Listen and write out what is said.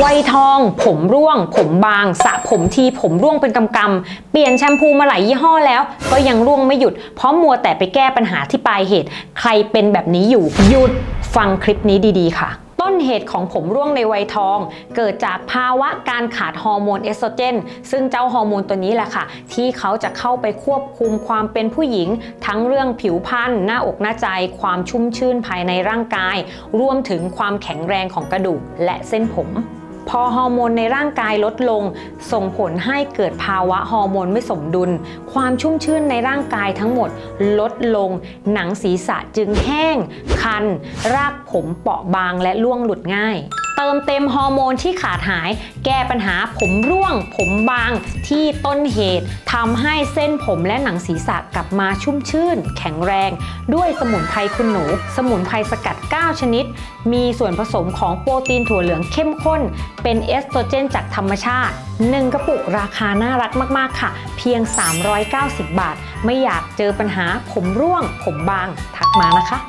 วัยทอง ผมร่วง ผมบาง สระผมทีผมร่วงเป็นกำกำเปลี่ยนแชมพูมาหลายยี่ห้อแล้ว ก็ยังร่วงไม่หยุด เพราะมัวแต่ไปแก้ปัญหาที่ปลายเหตุ ใครเป็นแบบนี้อยู่ หยุดฟังคลิปนี้ดีๆ ค่ะต้นเหตุของผมร่วงในวัยทอง เกิดจากภาวะการขาดฮอร์โมนเอสโตรเจน ซึ่งเจ้าฮอร์โมนตัวนี้แหละค่ะ ที่เขาจะเข้าไปควบคุมความเป็นผู้หญิง ทั้งเรื่องผิวพรรณหน้าอกหน้าใจ ความชุ่มชื่นภายในร่างกาย รวมถึงความแข็งแรงของกระดูกและเส้นผม พอฮอร์โมนในร่างกายลดลง ส่งผลให้เกิดภาวะฮอร์โมนไม่สมดุล ความชุ่มชื่นในร่างกายทั้งหมดลดลง หนังศีรษะจึงแห้ง คัน รากผมเปราะบางและล่วงหลุดง่าย ติมเต็มฮอร์โมนที่ขาดหาย แก้ปัญหาผมร่วง ผมบางที่ต้นเหตุทำให้เส้นผมและหนังศีรษะกลับมาชุ่มชื่น แข็งแรง ด้วยสมุนไพรคุณหนู สมุนไพรสกัด 9 ชนิด มีส่วนผสมของโปรตีนถั่วเหลืองเข้มข้น เป็นเอสโตรเจนจากธรรมชาติ 1 กระปุกราคาน่ารักมาก ๆ ค่ะ เพียง 390 บาท ไม่อยากเจอปัญหาผมร่วง ผมบาง ทักมานะคะ